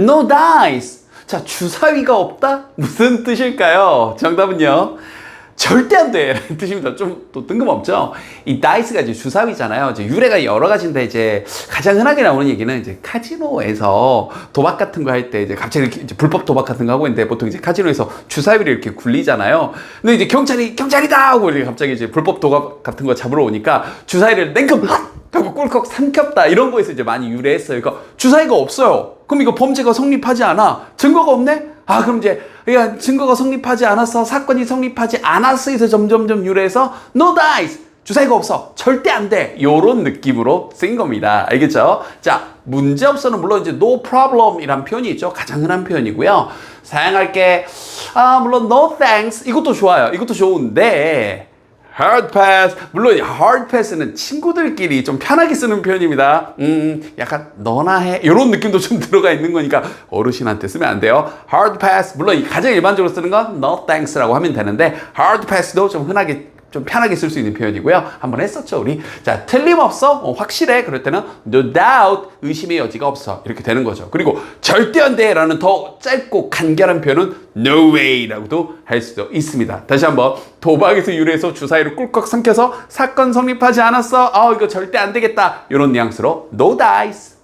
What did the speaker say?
No dice. 자, 주사위가 없다? 무슨 뜻일까요? 정답은요. 절대 안 돼! 라는 뜻입니다. 좀 또 뜬금없죠? 이 다이스가 이제 주사위잖아요. 이제 유래가 여러 가지인데 이제 가장 흔하게 나오는 얘기는 이제 카지노에서 도박 같은 거 할 때 이제 갑자기 이렇게 이제 불법 도박 같은 거 하고 있는데 보통 이제 카지노에서 주사위를 이렇게 굴리잖아요. 근데 이제 경찰이 경찰이다! 하고 이렇게 갑자기 이제 불법 도박 같은 거 잡으러 오니까 주사위를 냉큼 하고 꿀꺽 삼켰다 이런 거에서 이제 많이 유래했어요. 그러니까 주사위가 없어요. 그럼 이거 범죄가 성립하지 않아. 증거가 없네? 아 그럼 이제 야 증거가 성립하지 않았어. 사건이 성립하지 않았어에서 점점점 유래해서 no dice. 주사위가 없어. 절대 안 돼. 요런 느낌으로 쓰인 겁니다. 알겠죠? 자, 문제 없어는 물론 이제 no problem 이란 표현이 있죠. 가장 흔한 표현이고요. 사용할 게, 아, 물론 no thanks. 이것도 좋아요. 이것도 좋은데, hard pass. 물론 이 hard pass는 친구들끼리 좀 편하게 쓰는 표현입니다. 음, 약간 너나 해. 이런 느낌도 좀 들어가 있는 거니까 어르신한테 쓰면 안 돼요. hard pass. 물론 이 가장 일반적으로 쓰는 건 no thanks라고 하면 되는데 hard pass도 좀 흔하게 좀 편하게 쓸 수 있는 표현이고요. 한번 했었죠, 우리. 자, 틀림없어. 어, 확실해. 그럴 때는 no doubt. 의심의 여지가 없어. 이렇게 되는 거죠. 그리고 절대 안 돼. 라는 더 짧고 간결한 표현은 no way. 라고도 할 수도 있습니다. 다시 한번. 도박에서 유래해서 주사위를 꿀꺽 삼켜서 사건 성립하지 않았어. 아, 이거 절대 안 되겠다. 이런 뉘앙스로 no dice.